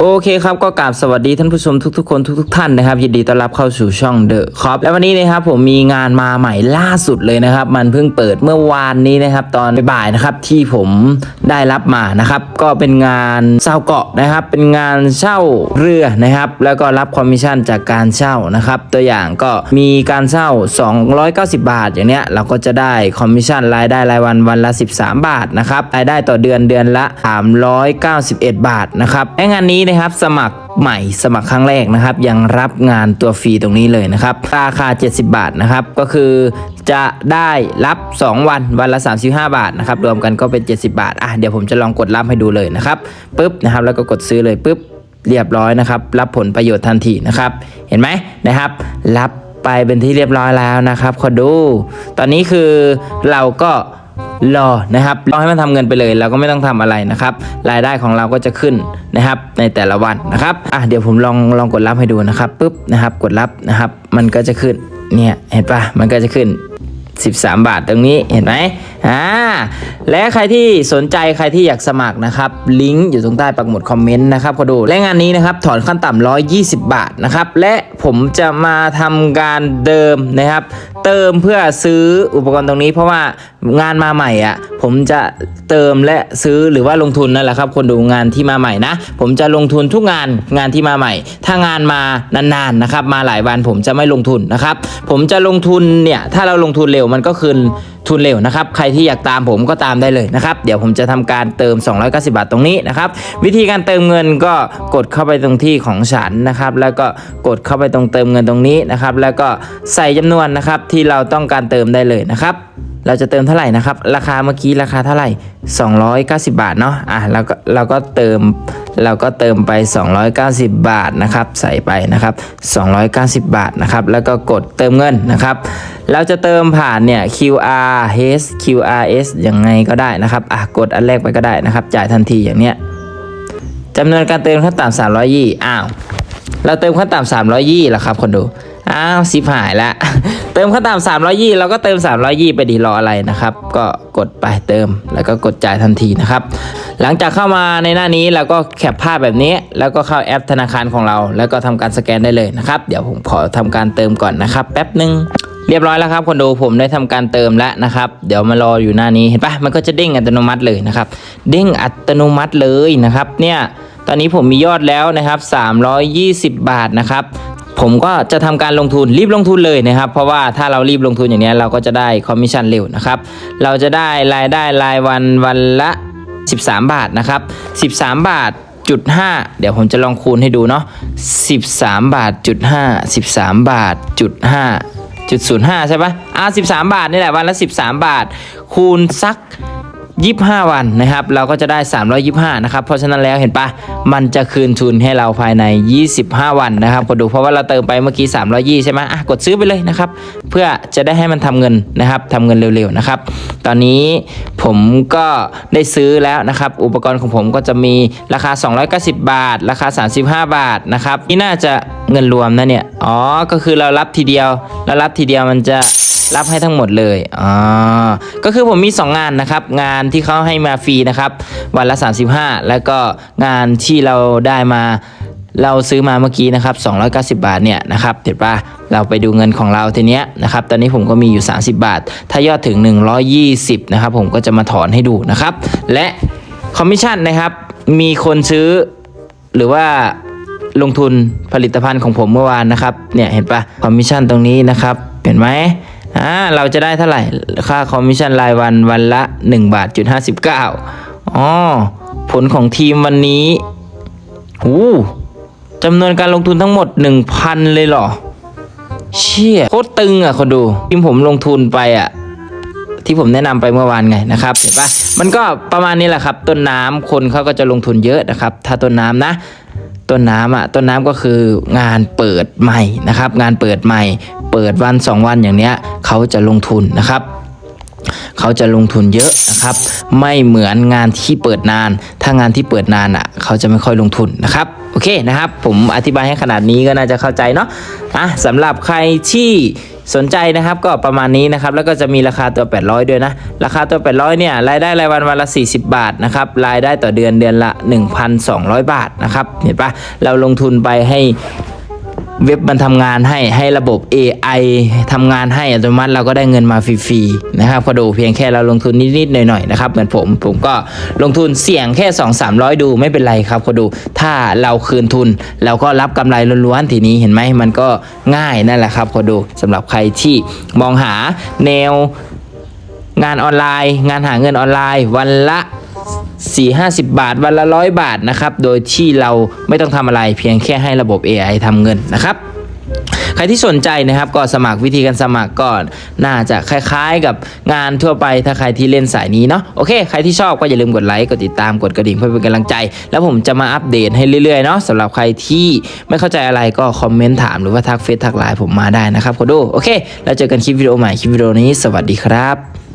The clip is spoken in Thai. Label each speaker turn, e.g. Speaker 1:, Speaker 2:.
Speaker 1: โอเคครับก็กราบสวัสดีท่านผู้ชมทุกๆคนทุก ๆ ท่านนะครับยินดีต้อนรับเข้าสู่ช่องเดอะครับและวันนี้นะครับผมมีงานมาใหม่ล่าสุดเลยนะครับ มันเพิ่งเปิดเมื่อวานนี้นะครับ ตอนบ่ายๆนะครับที่ผมได้รับมานะครับ ก็เป็นงานเช่าเกาะนะครับ เป็นงานเช่าเรือนะครับ แล้วก็รับคอมมิชชั่นจากการเช่านะครับ ตัวอย่างก็มีการเช่า 290 บาท อย่างเนี้ยเราก็จะได้คอมมิชชั่นรายได้รายวันวันละ 13 บาทนะครับรายได้ต่อเดือนเดือนละ 391 บาทนะครับงานนี้นะครับสมัครใหม่สมัครครั้งแรกนะครับ ยังรับงานตัวฟรีตรงนี้เลยนะครับ ราคา 70 บาทนะครับ ก็คือจะได้รับ 2 วันวันละ 35 บาทนะครับ รวมกันก็เป็น 70 บาทอะเดี๋ยวผมจะลองกดรับให้ดูเลยนะครับปุ๊บนะครับ แล้วก็กดซื้อเลยปุ๊บเรียบร้อยนะครับ รับผลประโยชน์ทันทีนะครับ เห็นไหมนะครับ รับไปเป็นที่เรียบร้อยแล้วนะครับขอดู ตอนนี้คือเราก็ รอนะครับรอให้มันทำเงินไปเลยเราก็ไม่ต้องทำอะไรนะครับ รายได้ของเราก็จะขึ้นนะครับในแต่ละวันนะครับอะเดี๋ยวผมลองลองกดรับให้ดูนะครับปุ๊บนะครับกดรับนะครับ มันก็จะขึ้นเนี่ยเห็นปะมันก็จะขึ้น 13 บาทตรงนี้เห็นไหม อ่าและใครที่สนใจใครที่อยากสมัครนะครับลิงก์อยู่ตรงใต้ปักหมุดคอมเมนต์นะครับก็ดูและงานนี้นะครับถอนขั้นต่ำ120 บาทนะครับและผมจะมาทำการเดิมนะครับ เติมเพื่อซื้ออุปกรณ์ตรงนี้ เพราะว่างานมาใหม่อะผมจะเติมและซื้อหรือว่าลงทุนนั่นแหละครับ คนดูงานที่มาใหม่นะ ผมจะลงทุนทุกงานงานที่มาใหม่ ถ้างานมานานๆนะครับ มาหลายวันผมจะไม่ลงทุนนะครับ ผมจะลงทุนเนี่ยถ้าเราลงทุนเร็วมันก็คืน ทุนเร็วนะครับ ใครที่อยากตามผมก็ตามได้เลยนะครับ เดี๋ยวผมจะทำการเติม 290 บาทตรงนี้นะครับ วิธีการเติมเงินก็กดเข้าไปตรงที่ของฉันนะครับ แล้วก็กดเข้าไปตรงเติมเงินตรงนี้นะครับ แล้วก็ใส่จำนวนนะครับที่เราต้องการเติมได้เลยนะครับ เราจะเติมเท่าไหร่นะครับ ราคาเมื่อกี้ราคาเท่าไหร่ 290 บาทเนาะอะเราก็เราก็เติมเราก็เติมไป 290 บาทนะครับใส่ไปนะครับ 290 บาทนะครับแล้วก็กดเติมเงินนะครับเราจะเติมผ่านเนี่ย QR H QRS ยังไงก็ได้นะครับอะกดอันแรกไปก็ได้นะครับ จ่ายทันทีอย่างเนี้ยจำนวนการเติมขั้นต่ำ300ยี่อ้าวเราเติมขั้นต่ำ300ยี่แล้วครับคนดู อ้าวสิบหายละเติมขั้นต่ำ300ยี่เราก็เติม300ยี่ไปดีรออะไรนะครับ ก็กดไปเติมแล้วก็กดจ่ายทันทีนะครับ หลังจากเข้ามาในหน้านี้เราก็แคปภาพแบบนี้ แล้วก็เข้าแอปธนาคารของเรา แล้วก็ทำการสแกนได้เลยนะครับ เดี๋ยวผมขอทำการเติมก่อนนะครับ แป๊บหนึ่งเรียบร้อยแล้วครับคนดูผมได้ทำการเติมแล้วนะครับ เดี๋ยวมารออยู่หน้านี้เห็นปะมันก็จะเด้งอัตโนมัติเลยนะครับเด้งอัตโนมัติเลยนะครับ เนี่ยตอนนี้ผมมียอดแล้วนะครับ 320 บาทนะครับ ผมก็จะทำการลงทุนรีบลงทุนเลยนะครับ เพราะว่าถ้าเรารีบลงทุนอย่างนี้เราก็จะได้คอมมิชชั่นเร็วนะครับ เราจะได้รายได้รายวันวันละ 13 บาทนะครับ 13 บาทจุด5เดี๋ยวผมจะลองคูณให้ดูเนาะ13บาทจุด5 13บสามบาทจุด5จุด05ใช่ปะอ่า13บสามบาทนี่แหละวันละ13บาท คูณสัก 25 วันนะครับ เราก็จะได้ 325 นะครับ เพราะฉะนั้นแล้วเห็นปะมันจะคืนทุนให้เราภายใน 25 วันนะครับกดดูเพราะว่าเราเติมไปเมื่อกี้ 320 ใช่ไหมอะกดซื้อไปเลยนะครับ เพื่อจะได้ให้มันทำเงินนะครับทำเงินเร็วๆนะครับ ตอนนี้ผมก็ได้ซื้อแล้วนะครับ อุปกรณ์ของผมก็จะมีราคา 290 บาท ราคา 35 บาทนะครับนี่น่าจะเงินรวมนะเนี่ยอ๋อก็คือเรารับทีเดียวเรารับทีเดียวมันจะ รับให้ทั้งหมดเลยอ๋อก็คือผมมี 2 งานนะครับ งานที่เขาให้มาฟรีนะครับ วันละ 35 แล้วก็งานที่เราได้มาเราซื้อมาเมื่อกี้นะครับ 290 บาทเนี่ยนะครับเดี๋ยวป่ะเราไปดูเงินของเราทีเนี้ยนะครับ ตอนนี้ผมก็มีอยู่ 30 บาท ถ้ายอดถึง 120 นะครับ ผมก็จะมาถอนให้ดูนะครับ และคอมมิชชั่นนะครับ มีคนซื้อหรือว่าลงทุนผลิตภัณฑ์ของผมเมื่อวานนะครับ เนี่ยเห็นปะคอมมิชชั่นตรงนี้นะครับ เห็นไหม อ่าเราจะได้เท่าไหร่ ค่าคอมมิชชั่นรายวันวันละ 1 บาทจุดห้าสิบเก้าอ๋อผลของทีมวันนี้หูจำนวนการลงทุนทั้งหมด 1,000 เลยเหรอ เชี่ยโคตรตึงอะคนดูทีมผมลงทุนไปอะที่ผมแนะนำไปเมื่อวานไงนะครับเห็นปะมันก็ประมาณนี้แหละครับ ต้นน้ำคนเขาก็จะลงทุนเยอะนะครับ ถ้าต้นน้ำนะ ต้นน้ำอะต้นน้ำก็คืองานเปิดใหม่นะครับ งานเปิดใหม่ เปิดวันสองวันอย่างเนี้ยเขาจะลงทุนนะครับเขาจะลงทุนเยอะนะครับ ไม่เหมือนงานที่เปิดนาน ถ้างานที่เปิดนานอะ เขาจะไม่ค่อยลงทุนนะครับ โอเคนะครับ ผมอธิบายให้ขนาดนี้ก็น่าจะเข้าใจเนาะอะสำหรับใครที่สนใจนะครับก็ประมาณนี้นะครับ แล้วก็จะมีราคาตัว 800 ด้วยนะ ราคาตัว 800 เนี่ยรายได้รายวันวันละ 40 บาทนะครับรายได้ต่อเดือนเดือนละ 1,200 บาทนะครับเห็นปะเราลงทุนไปให้ เว็บมันทำงานให้ให้ระบบ AI ทำงานให้อัตโนมัติเราก็ได้เงินมาฟรีๆนะครับพอดูเพียงแค่เราลงทุนนิดๆหน่อยๆนะครับเหมือนผมผมก็ลงทุนเสี่ยงแค่ 2 3 0 0 ดูไม่เป็นไรครับพอดูถ้าเราคืนทุนเราก็รับกำไรล้วนๆทีนี้เห็นไหมมันก็ง่ายนั่นแหละครับพอดูสำหรับใครที่มองหาแนวงานออนไลน์ งานหาเงินออนไลน์ วันละ 4 50 บาทวันละร้อยบาทนะครับ โดยที่เราไม่ต้องทำอะไรเพียงแค่ให้ระบบ AI ทำเงินนะครับใครที่สนใจนะครับก็สมัครวิธีการสมัครก่อนน่าจะคล้ายๆ กับงานทั่วไปถ้าใครที่เล่นสายนี้เนาะโอเคใครที่ชอบก็อย่าลืมกดไลค์กดติดตามกดกระดิ่งเพื่อเป็นกำลังใจ แล้วผมจะมาอัปเดตให้เรื่อยๆเนาะสำหรับใครที่ไม่เข้าใจอะไรก็คอมเมนต์ถามหรือว่าทักเฟซทักไลน์ผมมาได้นะครับก็ดูโอเค แล้วเจอกันคลิปวิดีโอใหม่คลิปวิดีโอนี้สวัสดีครับ